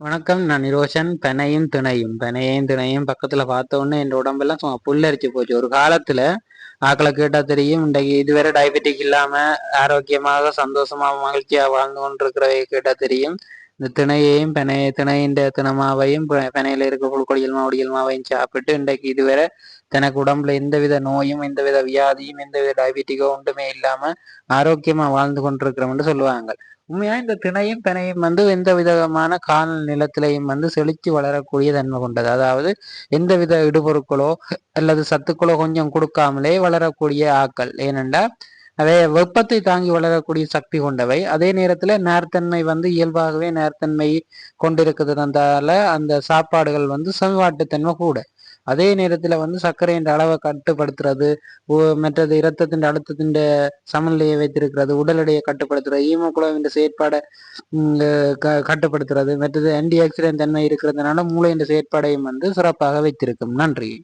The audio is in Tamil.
வணக்கம் நான் நிரோஷன். பெனையும் திணையும். பெனையும் திணையும் பக்கத்துல பார்த்த உடனே என் உடம்பெல்லாம் சும்மா புல்லரிச்சு போச்சு. ஒரு காலத்துல ஆக்களை கேட்டா தெரியும். இன்றைக்கு இதுவரை டயபெட்டிக் இல்லாம ஆரோக்கியமாக சந்தோஷமா மகிழ்ச்சியா வாழ்ந்து கொண்டிருக்கிறவை கேட்டா தெரியும். இந்த திணையையும் பெனைய திணையின் தினமாவையும் பெனையில இருக்க புழுக்கொடியல் மாவடியல் மாவையும் சாப்பிட்டு இன்றைக்கு இதுவரை தனக்கு உடம்புல எந்தவித நோயும் எந்தவித வியாதியும் எந்தவித டயபெட்டிக்கோ ஒன்றுமே இல்லாம ஆரோக்கியமா வாழ்ந்து கொண்டிருக்கிறோம்னு சொல்லுவாங்க. உண்மையா இந்த திணையும் பிணையும் வந்து எந்த விதமான கால் நிலத்திலையும் வந்து செழித்து வளரக்கூடிய தன்மை கொண்டது. அதாவது எந்த வித இடுபொருட்களோ அல்லது சத்துக்களோ கொஞ்சம் கொடுக்காமலே வளரக்கூடிய ஆக்கள். ஏனென்றால் அதே வெப்பத்தை தாங்கி வளரக்கூடிய சக்தி கொண்டவை. அதே நேரத்துல நேர்த்தன்மை வந்து இயல்பாகவே நேர்த்தன்மை கொண்டிருக்கிறதுனால அந்த சாப்பாடுகள் வந்து சமவாட்டுத்தன்மை கூட. அதே நேரத்தில் வந்து சர்க்கரையின் அளவை கட்டுப்படுத்துறது மற்றது இரத்தத்தின் அழுத்தத்தின் சமநிலையை வைத்திருக்கிறது உடல் எடையை கட்டுப்படுத்துறது ஈமோகுளோவின் செயற்பாடை கட்டுப்படுத்துறது மற்றது ஆன்டி ஆக்சிடென்ட் தன்மை இருக்கிறதுனால மூளையின் செயற்பாடையும் வந்து சிறப்பாக வைத்திருக்கும். நன்றி.